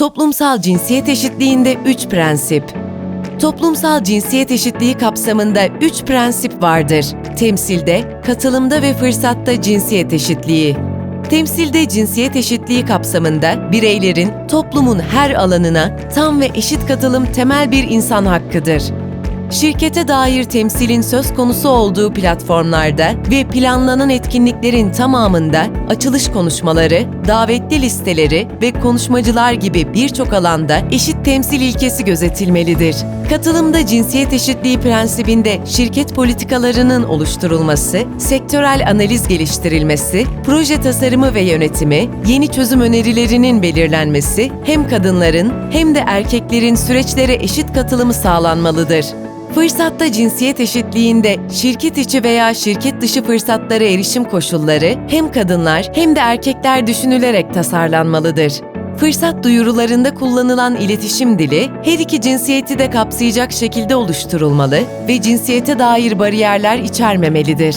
Toplumsal cinsiyet eşitliğinde 3 prensip. Toplumsal cinsiyet eşitliği kapsamında 3 prensip vardır. Temsilde, katılımda ve fırsatta cinsiyet eşitliği. Temsilde cinsiyet eşitliği kapsamında bireylerin toplumun her alanına tam ve eşit katılım temel bir insan hakkıdır. Şirkete dair temsilin söz konusu olduğu platformlarda ve planlanan etkinliklerin tamamında açılış konuşmaları, davetli listeleri ve konuşmacılar gibi birçok alanda eşit temsil ilkesi gözetilmelidir. Katılımda cinsiyet eşitliği prensibinde şirket politikalarının oluşturulması, sektörel analiz geliştirilmesi, proje tasarımı ve yönetimi, yeni çözüm önerilerinin belirlenmesi hem kadınların hem de erkeklerin süreçlere eşit katılımı sağlanmalıdır. Fırsatta cinsiyet eşitliğinde şirket içi veya şirket dışı fırsatlara erişim koşulları hem kadınlar hem de erkekler düşünülerek tasarlanmalıdır. Fırsat duyurularında kullanılan iletişim dili her iki cinsiyeti de kapsayacak şekilde oluşturulmalı ve cinsiyete dair bariyerler içermemelidir.